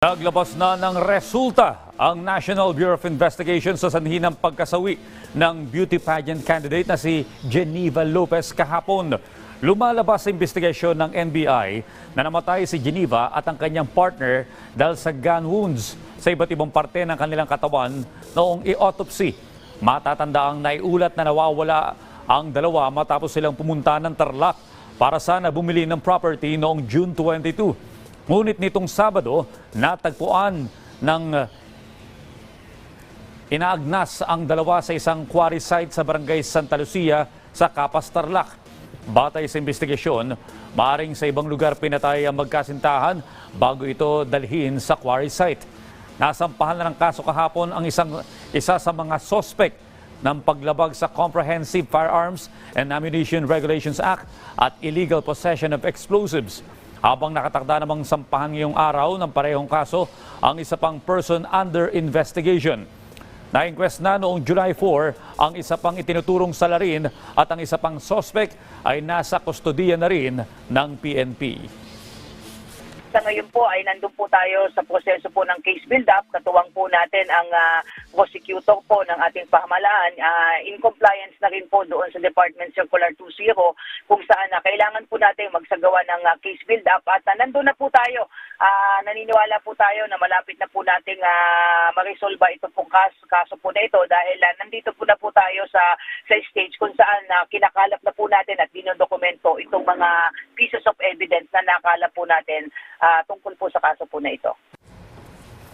Naglabas na ng resulta ang National Bureau of Investigation sa sanhi ng pagkasawi ng beauty pageant candidate na si Geneva Lopez kahapon. Lumalabas sa investigasyon ng NBI na namatay si Geneva at ang kanyang partner dahil sa gun wounds sa iba't ibang parte ng kanilang katawan noong i-autopsy. Matatanda ang naiulat na nawawala ang dalawa matapos silang pumunta ng Tarlac para sana bumili ng property noong June 22. Ngunit nitong Sabado, natagpuan ng uh, inaagnas ang dalawa sa isang quarry site sa barangay Santa Lucia sa Capas Tarlac. Batay sa investigasyon, maaring sa ibang lugar pinatay ang magkasintahan bago ito dalhin sa quarry site. Nasampahan na ng kaso kahapon ang isang, isa sa mga sospek ng paglabag sa Comprehensive Firearms and Ammunition Regulations Act at illegal possession of explosives. Habang nakatakda namang sampahan ngayong araw ng parehong kaso ang isa pang person under investigation. Na-inquest na noong July 4 ang isa pang itinuturong salarin at ang isa pang sospek ay nasa kustodiya na rin ng PNP. Sa ngayon po ay nandun po tayo sa proseso po ng case build-up. Katuwang po natin ang ah, prosecutor po ng ating pamahalaan ah, in compliance na rin po doon sa Department Circular 20 kung saan na kailangan po natin magsagawa ng ah, case build-up at ah, nandun na po tayo. Ah, naniniwala po tayo na malapit na po nating uh, marisolba ito pong kaso, kaso po na ito dahil ah, nandito po na po tayo sa sa stage kung saan na kinakalap na po natin at dinodokumento itong mga pieces of evidence na nakalap po natin ah, tungkol po sa kaso po na ito.